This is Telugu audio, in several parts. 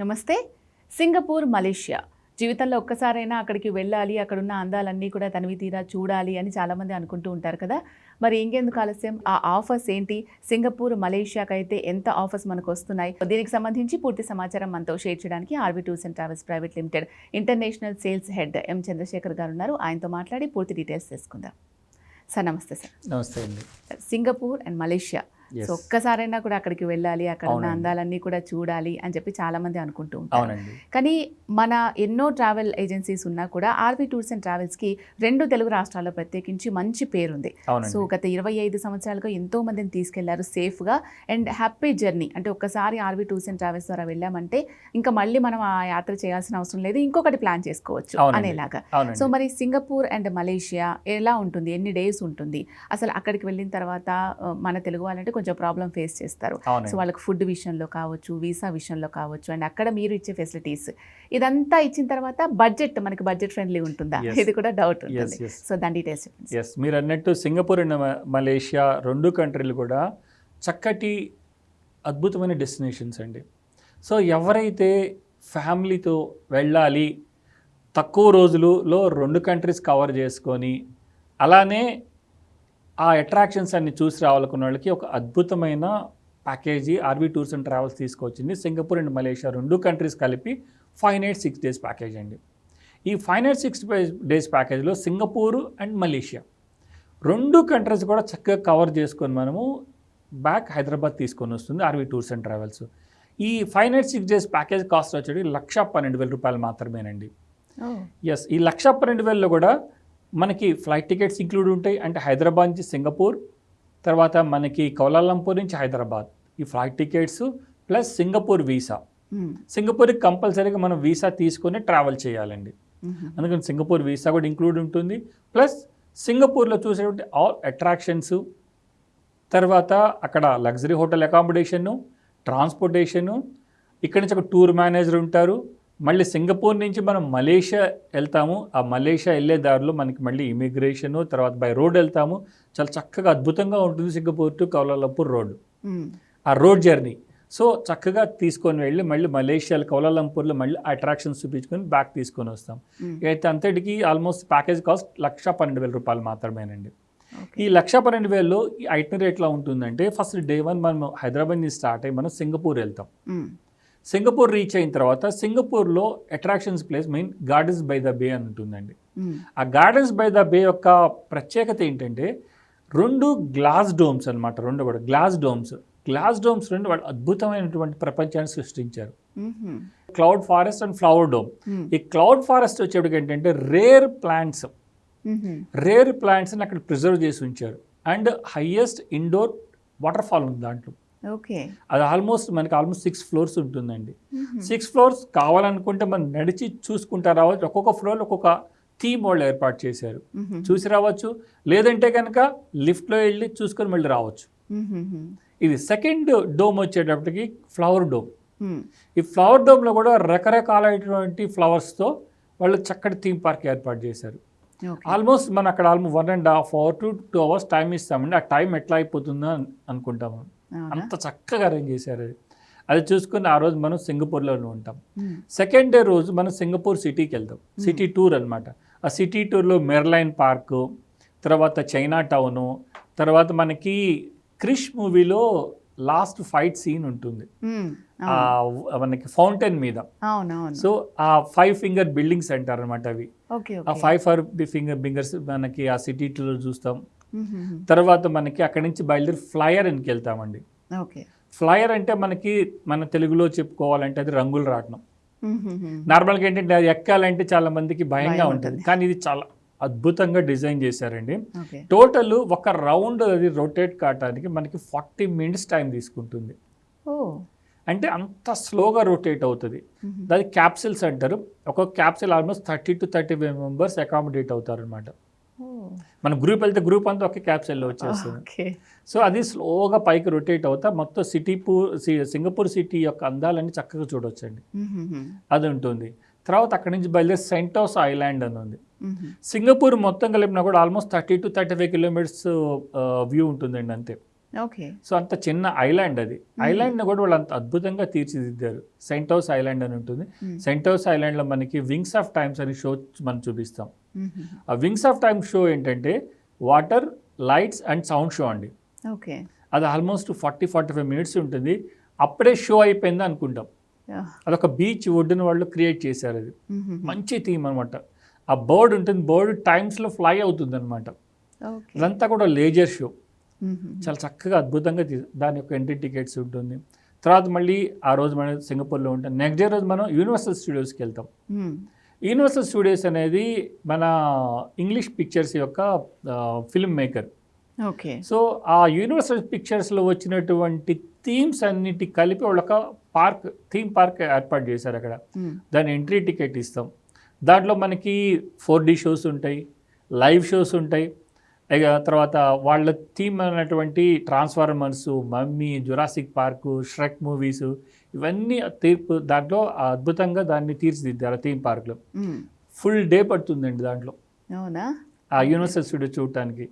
నమస్తే. Singapore Malaysia. జీవితంలో ఒక్కసారైనా అక్కడికి వెళ్ళాలి అక్కడున్న అందాలన్నీ కూడా తనివి తీరా చూడాలి అని చాలామంది అనుకుంటూ ఉంటారు కదా. మరి ఇంకెందుకు ఆలస్యం? ఆ ఆఫర్స్ ఏంటి? సింగపూర్ మలేషియాకి అయితే ఎంత ఆఫర్స్ మనకు వస్తున్నాయి దీనికి సంబంధించి పూర్తి సమాచారం మనతో షేర్ చేయడానికి RB tours and travels private limited international sales head M Chandrasekhar garu ఉన్నారు. ఆయనతో మాట్లాడి పూర్తి డీటెయిల్స్ తెలుసుకుందాం. సార్ నమస్తే సార్. నమస్తే అండి. Singapore and Malaysia. సో ఒక్కసారైనా కూడా అక్కడికి వెళ్ళాలి అక్కడ ఉన్న. అందాలన్నీ కూడా చూడాలి అని చెప్పి చాలా మంది అనుకుంటూ ఉంటారు. కానీ మన ఎన్నో ట్రావెల్ ఏజెన్సీస్ ఉన్నా కూడా ఆర్బీ టూర్స్ అండ్ ట్రావెల్స్కి రెండు తెలుగు రాష్ట్రాల్లో ప్రత్యేకించి మంచి పేరుంది. సో గత ఇరవై ఐదు సంవత్సరాలుగా ఎంతో మందిని తీసుకెళ్ళారు సేఫ్గా అండ్ హ్యాపీ జర్నీ. అంటే ఒక్కసారి ఆర్బీ టూర్స్ అండ్ ట్రావెల్స్ ద్వారా వెళ్ళామంటే ఇంకా మళ్ళీ మనం ఆ యాత్ర చేయాల్సిన అవసరం లేదు. ఇంకొకటి ప్లాన్ చేసుకోవచ్చు. అనేలాగా. సో మరి సింగపూర్ అండ్ మలేషియా ఎలా ఉంటుంది? ఎన్ని డేస్ ఉంటుంది? అసలు అక్కడికి వెళ్ళిన తర్వాత మన తెలుగు వాళ్ళంటే కొంచెం ప్రాబ్లం ఫేస్ చేస్తారు. సో వాళ్ళకి ఫుడ్ విషయంలో కావచ్చు వీసా విషయంలో కావచ్చు అండ్ అక్కడ మీరు ఇచ్చే ఫెసిలిటీస్. ఇదంతా ఇచ్చిన తర్వాత బడ్జెట్ మనకి బడ్జెట్ ఫ్రెండ్లీ ఉంటుందా. ఇది కూడా డౌట్ ఉంటుంది. సో దాని డీటెయిల్స్ ఎస్ మీరు అన్నట్టు సింగపూర్ అండ్ మలేషియా రెండు కంట్రీలు కూడా చక్కటి అద్భుతమైన డెస్టినేషన్స్ అండి. సో ఎవరైతే ఫ్యామిలీతో వెళ్ళాలి తక్కువ రోజులలో రెండు కంట్రీస్ కవర్ చేసుకొని అలానే ఆ అట్రాక్షన్స్ అన్ని చూసి రావాలనుకున్న వాళ్ళకి ఒక అద్భుతమైన package RB tours and travels తీసుకొచ్చింది. సింగపూర్ అండ్ మలేషియా రెండు కంట్రీస్ కలిపి five night six days package అండి. ఈ ఫైవ్ నైట్ సిక్స్ డేస్ ప్యాకేజ్లో సింగపూర్ అండ్ మలేషియా రెండు కంట్రీస్ కూడా చక్కగా కవర్ చేసుకొని మనము బ్యాక్ హైదరాబాద్ తీసుకొని వస్తుంది ఆర్వీ టూర్స్ అండ్ ట్రావెల్స్ ఈ five night six days package cost వచ్చేది లక్ష పన్నెండు వేల రూపాయలు మాత్రమేనండి. ఎస్ ఈ లక్ష పన్నెండు వేలలో కూడా మనకి ఫ్లైట్ టికెట్స్ ఇంక్లూడ్ ఉంటాయి. అంటే హైదరాబాద్ నుంచి సింగపూర్ తర్వాత మనకి కౌలాలంపూర్ నుంచి హైదరాబాద్. ఈ flight tickets plus Singapore visa. సింగపూర్కి కంపల్సరీగా మనం వీసా తీసుకొని ట్రావెల్ చేయాలండి. అందుకని సింగపూర్ వీసా కూడా ఇంక్లూడ్ ఉంటుంది. ప్లస్ సింగపూర్లో చూసేటువంటి ఆల్ అట్రాక్షన్స్ తర్వాత అక్కడ లగ్జరీ హోటల్ అకామిడేషను ట్రాన్స్పోర్టేషను ఇక్కడి నుంచి ఒక టూర్ మేనేజర్ ఉంటారు. మళ్ళీ సింగపూర్ నుంచి మనం మలేషియా వెళ్తాము. ఆ మలేషియా వెళ్ళే దారిలో మనకి మళ్ళీ ఇమిగ్రేషను తర్వాత బై రోడ్ వెళ్తాము. చాలా చక్కగా అద్భుతంగా ఉంటుంది Singapore to Kuala Lumpur road ఆ రోడ్ జర్నీ. సో చక్కగా తీసుకొని వెళ్ళి మళ్ళీ మలేషియాలో కౌలాలంపూర్లో మళ్ళీ అట్రాక్షన్స్ చూపించుకొని బ్యాక్ తీసుకొని వస్తాం. అయితే అంతటికి ఆల్మోస్ట్ ప్యాకేజ్ కాస్ట్ లక్ష పన్నెండు వేల రూపాయలు మాత్రమేనండి. ఈ లక్ష పన్నెండు వేలలో ఈ ఐటనరీ ఎట్లా ఉంటుందంటే ఫస్ట్ డే వన్ మనం హైదరాబాద్ నుంచి స్టార్ట్ అయ్యి మనం సింగపూర్ వెళ్తాం. సింగపూర్ రీచ్ అయిన తర్వాత సింగపూర్లో attractions place main gardens by the bay అని ఉంటుందండి. ఆ గార్డెన్స్ బై ద బే యొక్క ప్రత్యేకత ఏంటంటే రెండు గ్లాస్ డోమ్స్ అన్నమాట రెండు కూడా గ్లాస్ డోమ్స్ గ్లాస్ డోమ్స్ రెండు వాళ్ళు అద్భుతమైనటువంటి ప్రపంచాన్ని సృష్టించారు. Cloud forest and flower dome ఈ క్లౌడ్ ఫారెస్ట్ వచ్చేటికి ఏంటంటే రేర్ ప్లాంట్స్ రేర్ ప్లాంట్స్ని అక్కడ ప్రిజర్వ్ చేసి ఉంచారు. And highest indoor waterfall ఉంది దాంట్లో. ఓకే. అది ఆల్మోస్ట్ మనకి ఆల్మోస్ట్ సిక్స్ ఫ్లోర్స్ ఉంటుందండి. సిక్స్ ఫ్లోర్స్ కావాలనుకుంటే మనం నడిచి చూసుకుంటా రావచ్చు. ఒక్కొక్క ఫ్లోర్ ఒక్కొక్క థీమ్ వాళ్ళు ఏర్పాటు చేశారు. చూసి రావచ్చు. లేదంటే కనుక లిఫ్ట్లో వెళ్ళి చూసుకొని మళ్ళీ రావచ్చు. ఇది సెకండ్ డోమ్ వచ్చేటప్పటికి ఫ్లవర్ డోమ్. ఈ ఫ్లవర్ డోమ్లో కూడా రకరకాలైనటువంటి ఫ్లవర్స్తో వాళ్ళు చక్కటి థీమ్ పార్క్ ఏర్పాటు చేశారు. ఆల్మోస్ట్ మనం అక్కడ almost one and half hour to two hours time ఇస్తామండి. ఆ టైం ఎట్లా అయిపోతుందో అని అనుకుంటాము అంత చక్కగా అరేంజ్ చేశారు. అది అది చూసుకుని ఆ రోజు మనం సింగపూర్లోనే ఉంటాం. సెకండ్ డే రోజు మనం సింగపూర్ సిటీకి వెళ్తాం. సిటీ టూర్ అన్నమాట. ఆ సిటీ టూర్లో మెర్లైన్ పార్కు తర్వాత చైనా టౌను తర్వాత మనకి క్రిష్ మూవీలో లాస్ట్ ఫైట్ సీన్ ఉంటుంది. ఆ మనకి ఫౌంటైన్ మీద. సో ఆ ఫైవ్ ఫింగర్ బిల్డింగ్స్ అంటారు అనమాట అవి ఆ ఫైవ్ ఫైవ్ ఫింగర్ బింగర్స్ మనకి ఆ సిటీ టూర్లో చూస్తాం. తర్వాత మనకి అక్కడి నుంచి బయలుదేరి ఫ్లయర్ అనికి వెళ్తామండి. ఓకే ఫ్లయర్ అంటే మనకి మన తెలుగులో చెప్పుకోవాలంటే అది రంగులు రాట్నం. నార్మల్గా ఏంటంటే అది ఎక్కాలంటే చాలా మందికి భయంగా భయం ఉంటుంది. కానీ ఇది చాలా అద్భుతంగా డిజైన్ చేశారండి. టోటల్ ఒక రౌండ్ అది రొటేట్ కావడానికి మనకి ఫార్టీ మినిట్స్ టైం తీసుకుంటుంది. ఓ అంటే అంత స్లోగా రొటేట్ అవుతుంది. అది క్యాప్సిల్స్ అంటారు. ఒక్కొక్క capsule almost thirty to thirty five members accommodate అవుతారు అనమాట మన గ్రూప్ వెళ్తే గ్రూప్ అంతా ఒకే క్యాప్సిల్లో వచ్చేస్తుంది. సో అది స్లోగా పైకి రొటేట్ అవుతా మొత్తం సిటీ పూర్ సింగపూర్ సిటీ యొక్క అందాలన్నీ చక్కగా చూడొచ్చండి. అది ఉంటుంది. తర్వాత అక్కడి నుంచి బయలుదేరి సెంటోస్ ఐలాండ్ అని ఉంది. సింగపూర్ మొత్తం కలిపినా కూడా almost thirty to thirty five kilometres view ఉంటుందండి అంతే. ఓకే. సో అంత చిన్న ఐలాండ్ అది. ఐలాండ్ని కూడా వాళ్ళు అంత అద్భుతంగా తీర్చిదిద్దారు. సెంటోస్ ఐలాండ్ అని ఉంటుంది. సెంటోస్ ఐలాండ్లో మనకి వింగ్స్ ఆఫ్ టైమ్స్ అని షో మనం చూపిస్తాం. ఆ వింగ్స్ ఆఫ్ టైమ్ షో ఏంటంటే water lights and sound show అండి. ఓకే. అది almost forty forty five minutes ఉంటుంది. అప్పుడే షో అయిపోయింది అనుకుంటాం. అదొక బీచ్ ఒడ్డున వాళ్ళు క్రియేట్ చేశారు అది. మంచి థీమ్ అనమాట ఆ బర్డ్ ఉంటుంది బర్డ్ టైమ్స్లో ఫ్లై అవుతుంది అనమాట ఇదంతా కూడా లేజర్ షో చాలా చక్కగా అద్భుతంగా దాని యొక్క ఎంట్రీ టికెట్స్ ఉంటుంది. తర్వాత మళ్ళీ ఆ రోజు మనం సింగపూర్లో ఉంటాం. నెక్స్ట్ డే రోజు మనం యూనివర్సల్ స్టూడియోస్కి వెళ్తాం. యూనివర్సల్ స్టూడియోస్ అనేది మన ఇంగ్లీష్ పిక్చర్స్ యొక్క ఫిల్మ్ మేకర్ ఓకే. సో ఆ యూనివర్సల్ పిక్చర్స్లో వచ్చినటువంటి థీమ్స్ అన్నిటి కలిపి వాళ్ళు ఒక పార్క్ థీమ్ పార్క్ ఏర్పాటు చేశారు అక్కడ. దాని ఎంట్రీ టికెట్ ఇస్తాం. దాంట్లో మనకి ఫోర్ డి షోస్ ఉంటాయి లైవ్ షోస్ ఉంటాయి ఇక తర్వాత వాళ్ళ థీమ్ అయినటువంటి transformers mummy Jurassic park Shrek movies ఇవన్నీ తీర్పు దాంట్లో అద్భుతంగా దాన్ని తీర్చిదిద్దారు థీమ్ పార్క్లో. ఫుల్ డే పడుతుందండి దాంట్లో. అవునా? ఆ యూనివర్సల్ స్టూడియో చూడటానికి.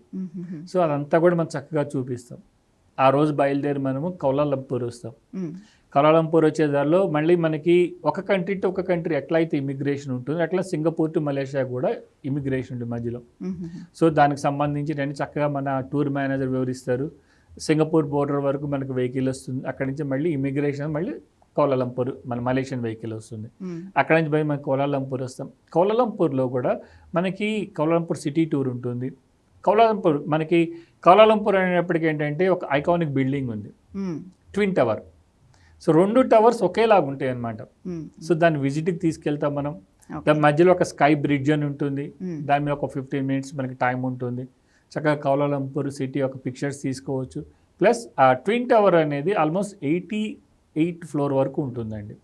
సో అదంతా కూడా మనం చక్కగా చూపిస్తాం. ఆ రోజు బయలుదేరి మనము కౌలాలంపూర్ వస్తాం. కౌలాలంపూర్ వచ్చే దారిలో మళ్ళీ మనకి ఒక కంట్రీ టు ఒక కంట్రీ ఎట్లయితే ఇమిగ్రేషన్ ఉంటుంది అట్లా సింగపూర్ టు మలేషియా కూడా ఇమిగ్రేషన్ ఉంటుంది మధ్యలో. సో దానికి సంబంధించి నేను చక్కగా మన టూర్ మేనేజర్ వివరిస్తారు. సింగపూర్ బోర్డర్ వరకు మనకు వెహికల్ వస్తుంది. అక్కడి నుంచి మళ్ళీ ఇమిగ్రేషన్ మళ్ళీ కౌలాలంపూర్ మన మలేషియన్ వెహికల్ వస్తుంది. అక్కడ నుంచి పోయి మనం కౌలాలంపూర్ వస్తాం. కౌలాలంపూర్లో కూడా మనకి కౌలాలంపూర్ సిటీ టూర్ ఉంటుంది. కౌలాలంపూర్ మనకి కౌలాలంపూర్ అనేటప్పటికి ఏంటంటే ఒక ఐకానిక్ బిల్డింగ్ ఉంది. Twin tower. సో రెండు టవర్స్ ఒకేలాగా ఉంటాయి అన్నమాట సో దాన్ని విజిట్కి తీసుకెళ్తాం మనం. దాని మధ్యలో ఒక స్కై బ్రిడ్జ్ అని ఉంటుంది. దాని మీద ఒక ఫిఫ్టీన్ మినిట్స్ మనకి టైం ఉంటుంది. చక్కగా కౌలాలంపూర్ సిటీ యొక్క పిక్చర్స్ తీసుకోవచ్చు. ప్లస్ ఆ ట్విన్ టవర్ అనేది ఆల్మోస్ట్ ఎయిటీ ఎయిట్ ఫ్లోర్ వరకు ఉంటుందండి.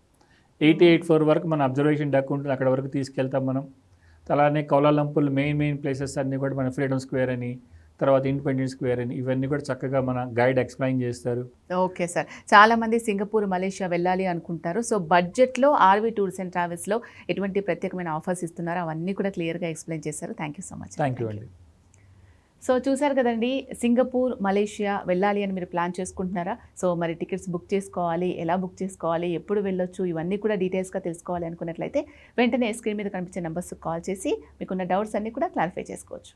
ఎయిటీ ఎయిట్ ఫ్లోర్ వరకు మన అబ్జర్వేషన్ డెక్ ఉంటుంది. అక్కడ వరకు తీసుకెళ్తాం మనం. అలానే కౌలాలంపూర్ మెయిన్ మెయిన్ ప్లేసెస్ అన్నీ కూడా మన ఫ్రీడమ్ స్క్వేర్ అని తర్వాత ఇండిపెండెన్స్ స్క్వేర్ అని ఇవన్నీ కూడా చక్కగా మన గైడ్ ఎక్స్ప్లెయిన్ చేస్తారు. ఓకే సార్ చాలా మంది సింగపూర్ మలేషియా వెళ్ళాలి అనుకుంటారు. సో బడ్జెట్లో ఆర్వీ టూర్స్ అండ్ ట్రావెల్స్లో ఎటువంటి ప్రత్యేకమైన ఆఫర్స్ ఇస్తున్నారో అవన్నీ కూడా క్లియర్గా ఎక్స్ప్లెయిన్ చేశారు. Thank you so much thank you అండి. సో చూసారు కదండి సింగపూర్ మలేషియా వెళ్ళాలి అని మీరు ప్లాన్ చేసుకుంటున్నారా? సో మరి టికెట్స్ బుక్ చేసుకోవాలి ఎలా బుక్ చేసుకోవాలి ఎప్పుడు వెళ్ళొచ్చు ఇవన్నీ కూడా డీటెయిల్స్గా తెలుసుకోవాలి అనుకున్నట్లయితే వెంటనే స్క్రీన్ మీద కనిపించే నెంబర్స్కి కాల్ చేసి మీకున్న డౌట్స్ అన్నీ కూడా క్లారిఫై చేసుకోవచ్చు.